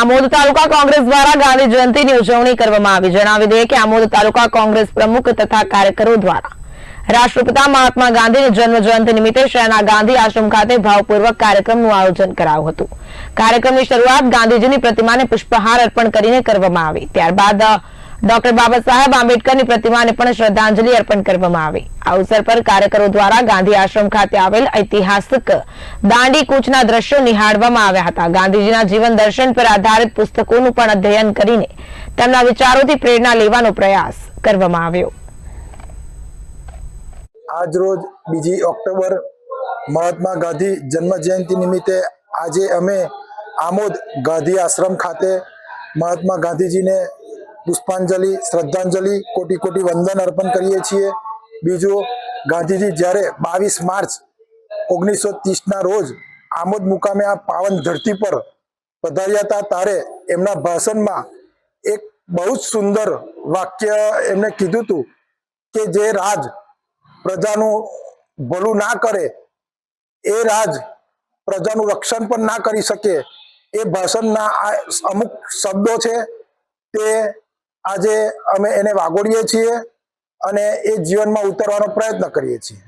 આમોદ તાલુકા કોંગ્રેસ દ્વારા ગાંધી જયંતિની ઉજવણી કરવામાં આવી. જણાવી દઈએ કે આમોદ તાલુકા કોંગ્રેસ પ્રમુખ તથા કાર્યકરો દ્વારા રાષ્ટ્રપિતા મહાત્મા ગાંધીની જન્મ જયંતિ નિમિત્તે શહેરના ગાંધી આશ્રમ ખાતે ભાવપૂર્વક કાર્યક્રમનું આયોજન કરાયું હતું. કાર્યક્રમની શરૂઆત ગાંધીજીની પ્રતિમાને પુષ્પહાર અર્પણ કરીને કરવામાં આવી. ત્યારબાદ ડોક્ટર બાબા સાહેબ આંબેડકરની પ્રતિમાને પણ શ્રદ્ધાંજલિ અર્પણ કરવામાં આવી. આ અવસર પર કાર્યકરો દ્વારા ગાંધી આશ્રમ ખાતે આવેલ ઐતિહાસિક દાંડી કૂચના દ્રશ્યો નિહાળવામાં આવ્યા હતા. ગાંધીજીના જીવન દર્શન પર આધારિત પુસ્તકોનું પણ અધ્યયન કરીને તેમના વિચારોથી પ્રેરણા લેવાનો પ્રયાસ કરવામાં આવ્યો. આજ રોજ બીજી ઓક્ટોબર મહાત્મા ગાંધી જન્મ જયંતિ નિમિત્તે આજે અમે આમોદ ગાંધી આશ્રમ ખાતે મહાત્મા ગાંધીજીને પુષ્પાંજલિ, શ્રદ્ધાંજલિ, કોટી કોટી વંદન અર્પણ કરીએ છીએ. બીજું, ગાંધીજી જ્યારે બાવીસ માર્ચ ઓગણીસો ત્રીસના રોજ આમોદ મુકામે આ પાવન ધરતી પર પધાર્યા હતા, ત્યારે એમના ભાષણમાં એક બહુ જ સુંદર વાક્ય એમણે કીધું હતું કે જે રાજ પ્રજાનું ભલું ના કરે, એ રાજ પ્રજાનું રક્ષણ પણ ના કરી શકે. એ ભાષણના આ અમુક શબ્દો છે તે આજે અમે એને વાગોડીએ છીએ અને એ જીવનમાં ઉતરવાનો પ્રયત્ન કરીએ છીએ.